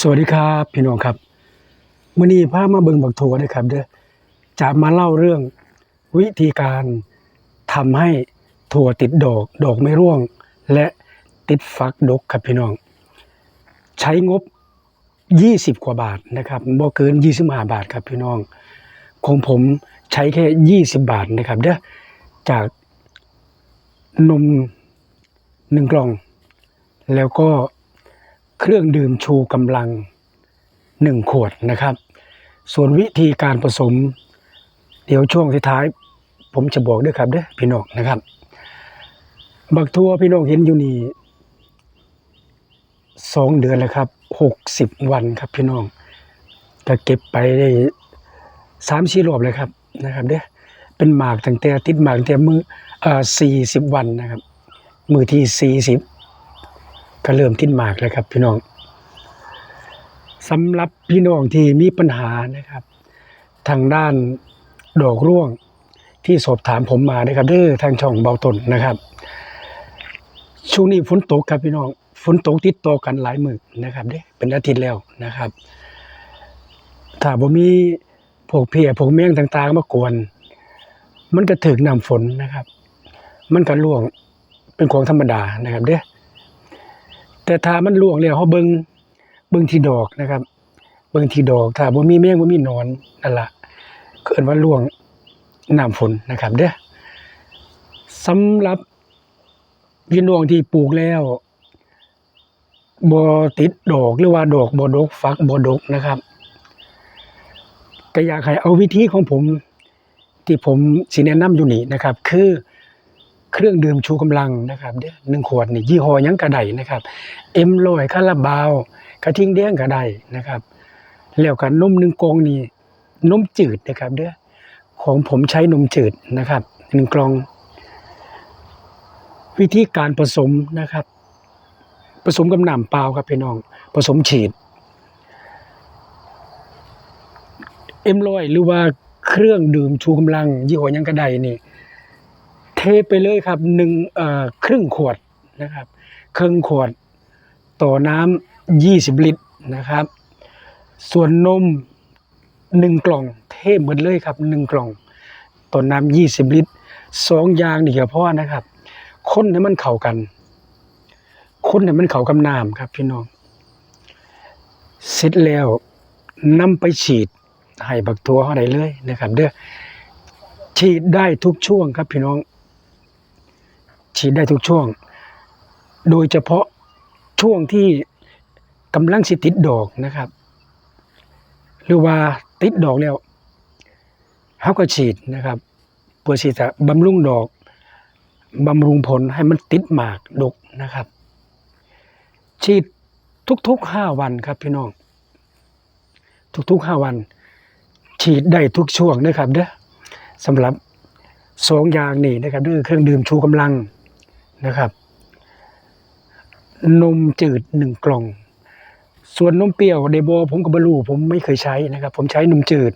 สวัสดีครับพี่น้องครับมื้อนี้พามาเบิ่งบักถั่วเด้อครับเด้อจะมาเล่าเรื่องวิธีการทำให้ถั่วติดดอกดอกไม่ร่วง และติดฟักดกครับพี่น้อง ใช้งบ 20 กว่าบาทนะครับบ่เกิน 25 บาทครับพี่น้องของผมใช้แค่ 20 บาทนะครับเด้อจากนมหนึ่งกล่อง แล้วก็ เครื่องดื่มชูกำลังหนึ่งขวดนะครับ ส่วนวิธีการผสม เดี๋ยวช่วงท้าย ผมจะบอกด้วยครับเด้อพี่น้องนะครับ บักทั่วพี่น้องเห็นอยู่นี่สองเดือนแล้วครับหกสิบวันครับพี่น้องก็เก็บไปได้สามสี่รอบเลยครับนะครับเด้อเป็นหมากตั้งแต่ติดหมากตั้งแต่มือเอ่อสี่สิบวันนะครับ มือที่สี่สิบ ก็เริ่มทิ้นหมากแล้วครับ พี่น้องสำหรับพี่น้องที่มีปัญหานะครับ ทางด้านดอกร่วงที่สอบถามผมมานะครับเด้อทางช่องเบาตนนะครับช่วงนี้ฝนตกครับพี่น้องฝนตกติดต่อกันหลายมื้อนะครับเด้เป็นอาทิตย์แล้วนะครับ ถ้าบ่มีพวกเพียพวกแมงต่าง ๆ มากวน มันก็ถึกน้ำฝนนะครับ มันก็ร่วงเป็นของธรรมดานะครับ เด้ แต่ถ้ามันล่วงแล้วเฮาเบิ่งเบิ่งที่ดอกนะครับ เบิ่งที่ดอกถ้าบ่มีแมงบ่มีนอนนั่นล่ะเอิ้นว่าล่วงน้ำฝนนะครับ เด้อสำหรับพี่น้องที่ปลูกแล้วบ่ติดดอกหรือว่าดอกบ่ดกฟักบ่ดกนะครับก็อยากให้เอาวิธีของผม ที่ผมสิแนะนำอยู่นี่นะครับ คือ เครื่องดื่มชูกำลังนะครับเด้อหนึ่งขวดนี่ยี่ห้อยังก็ไดนะครับเอ็มลอยคาราบาวกระทิงแดงก็ไดนะครับแล้วก็นมหนึ่งกองนี่นมจืดนะครับเด้อของผมใช้นมจืดนะครับหนึ่งกล่อง วิธีการผสมนะครับ ผสมกับน้ำเปล่าครับพี่น้องผสมฉีดเอ็มลอยหรือว่าเครื่องดื่มชูกำลังยี่ห้อยังก็ไดนี่ ไปเลยครับหนึ่งครึ่งขวดนะครับครึ่งขวดต่อน้ำยี่สิบลิตรนะครับ ส่วนนมหนึ่งกล่องเทหมดเลยครับหนึ่งกล่องต่อน้ำยี่สิบลิตรสองอย่างนี่ก็พอนะครับคนให้มันเข้ากันคนให้มันเข้ากับน้ำครับพี่น้องเสร็จแล้วนำไปฉีดให้บักตัวเขาได้เลยนะครับ เด้อฉีดได้ทุกช่วงครับพี่น้อง ฉีดได้ทุกช่วง โดยเฉพาะช่วงที่กำลังสิติดดอกนะครับ หรือว่าติดดอกแล้วเขาก็ฉีดนะครับเพื่อที่จะบำรุงดอกบำรุงผลให้มันติดหมากดกนะครับ ฉีดทุกๆห้าวันครับพี่น้อง ทุกๆห้าวัน ฉีดได้ทุกช่วงนะครับเด้อสำหรับสองอย่างนี่นะครับเด้อเครื่องดื่มชูกำลัง นะครับ นมจืดหนึ่งกล่อง ส่วนนมเปรี้ยวเดโบผมกับบรูผมไม่เคยใช้นะครับ ผมใช้นมจืด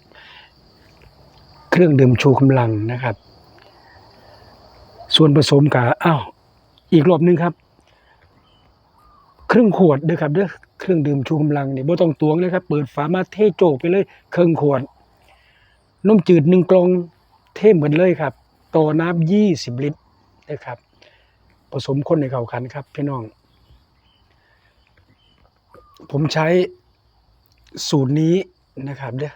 เครื่องดื่มชูกำลังนะครับ ส่วนผสมกับอ้าวอีกรอบหนึงครับ ครึ่งขวดเด้อครับเด้อเครื่องดื่มชูกำลังเนี่ยบ่ต้องตวงเลยครับ เปิดฝามาเทโจกไปเลยครึ่งขวดนมจืดหนึ่งกล่องเทเหมือนเลยครับต่อน้ำยี่สิบลิตรนะครับ ผสมคนในเข้ากันครับพี่น้อง ผมใช้สูตรนี้นะครับเด้อ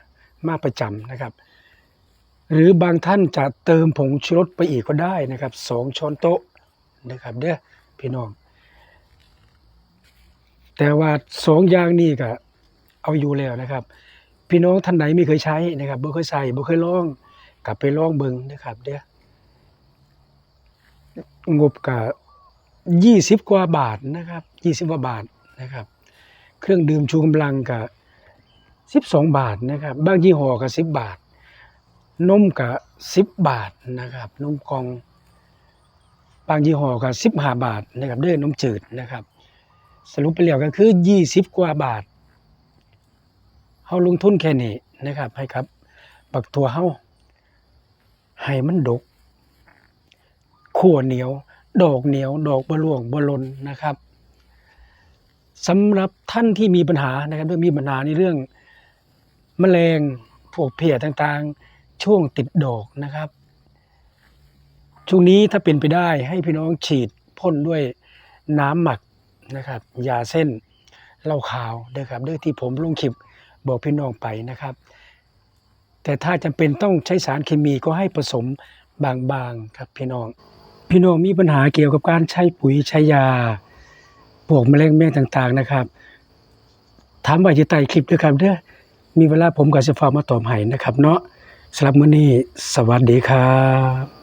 มาประจำนะครับ หรือบางท่านจะเติมผงชูรสไปอีกก็ได้นะครับสองช้อนโต๊ะนะครับเด้อพี่น้อง แต่ว่าสองอย่างนี้ก็เอาอยู่แล้วนะครับ พี่น้องท่านไหนไม่เคยใช้นะครับบ่เคยใส่บ่เคยลองกลับไปลองเบิ่งนะครับเด้องบก็ ยี่สิบกว่าบาทนะครับยี่สิบกว่าบาทนะครับ เครื่องดื่มชูกำลังก็สิบสองบาทนะครับบางยี่ห้อก็สิบบาท นมก็สิบบาทนะครับ นมกอง บางยี่ห้อก็สิบห้าบาทนะครับเด้อนมจืดนะครับ สรุปไปแล้วก็คือยี่สิบกว่าบาทเฮาลงทุนแค่นี้นะครับ ให้ครับบักตัวเฮาให้มันดกขั่วเหนียว ดอกเหนียวดอกบะล่วงบะลนนะครับสำหรับท่านที่มีปัญหานะครับด้วยมีปัญหาในเรื่องแมลงพวกเพียต่างๆ ช่วงติดดอกนะครับ ช่วงนี้ถ้าเป็นไปได้ให้พี่น้องฉีดพ่นด้วยน้ำหมักนะครับยาเส้นเหล้าขาวนะครับด้วยที่ผมลงคลิปบอกพี่น้องไปนะครับ แต่ถ้าจำเป็นต้องใช้สารเคมีก็ให้ผสมบางๆครับพี่น้อง พี่น้องมีปัญหาเกี่ยวกับการใช้ปุ๋ยใช้ยาพวกแมลงแมงต่าง ๆนะครับ ถามว่าจะใต้คลิปด้วยครับเด้อมีเวลาผมกับจะฟ้ามาตอบให้นะครับ เนาะสำหรับมื้อนี้สวัสดีครับ